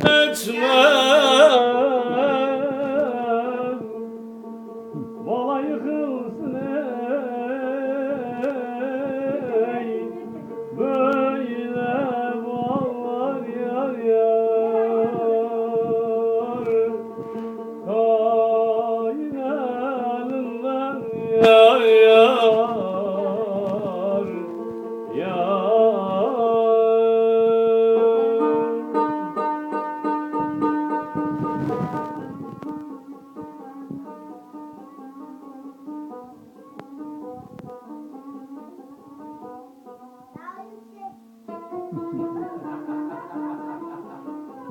etme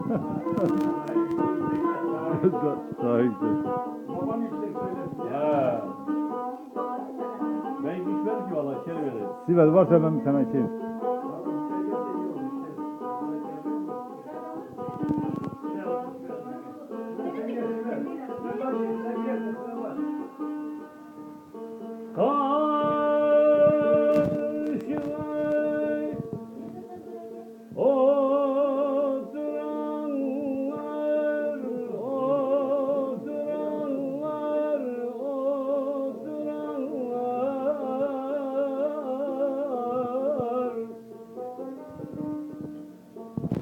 Daha yüksek. Ya. Ben gitmem ki valla kelimeleri. Sibel varsa ben bir tane içeyim.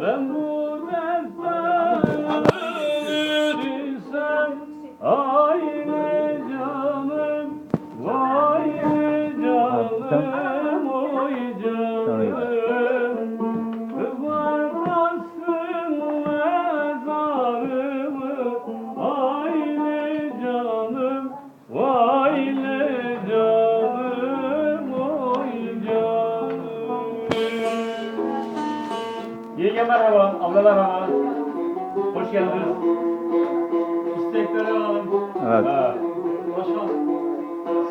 Ben Yenge merhaba, ablalar merhaba. Hoş geldiniz. İstekleri alalım. Evet. Ha. Başka?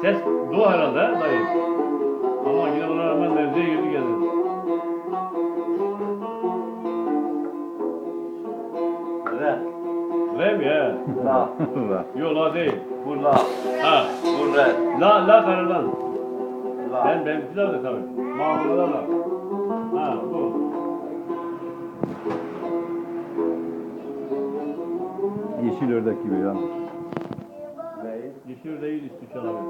Ses dua herhalde he, dayı. Ama yine ona rağmen mevziye girdi geldi. Re, Re mi he? la, Yok la değil. bu la, Ha. bu re, La, la karalan. la. Ben, benimki de tabii. Mahmut'a la. Yeşil ördek gibi ya. Değil üstü çalabilir.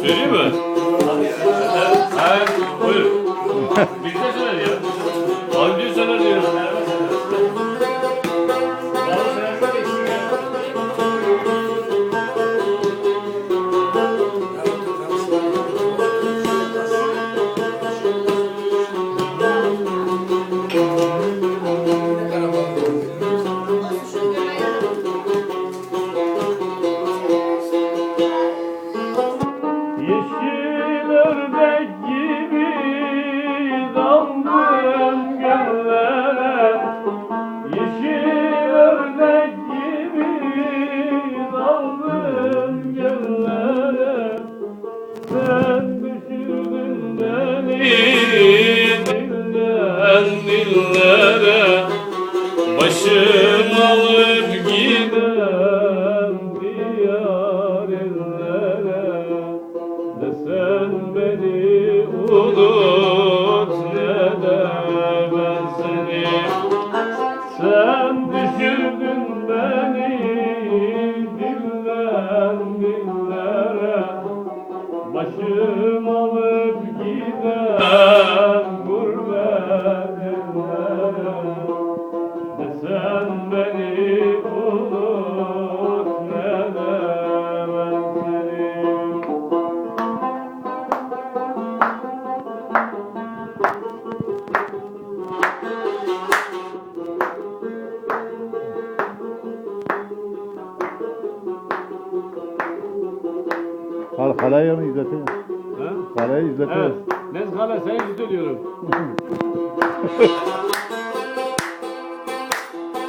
Söyleyeyim mi? Ha, buyur. Bir de söyle ya. Anca söyle diyor. dillere Başım alıp giden diyar ellere. Ne sen beni unut ne de ben seni. Sen düşürdün beni diller dillere. Başım alıp giden Halayı mı izletin? Ha? Halayı izletin. Evet. Nezgale seni tutuyorum.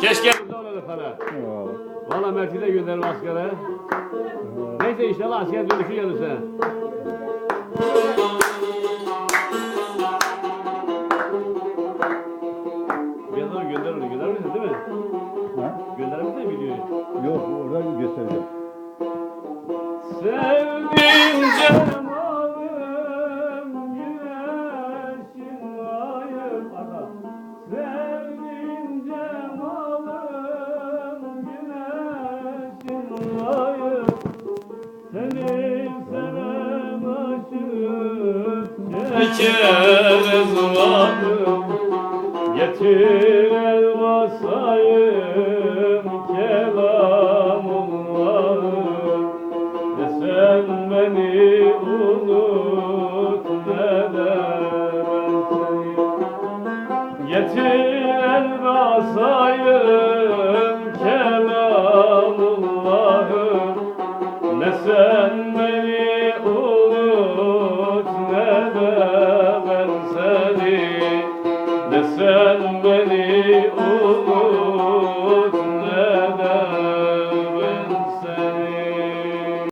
Keşke burada olaydı para. Valla Mert'i de gönderim askere. Neyse inşallah asker dönüşü gelirse. Bir aşık çekeriz varım Getir el basayım kelamullahım Ne sen beni unut ne ben seni Getir el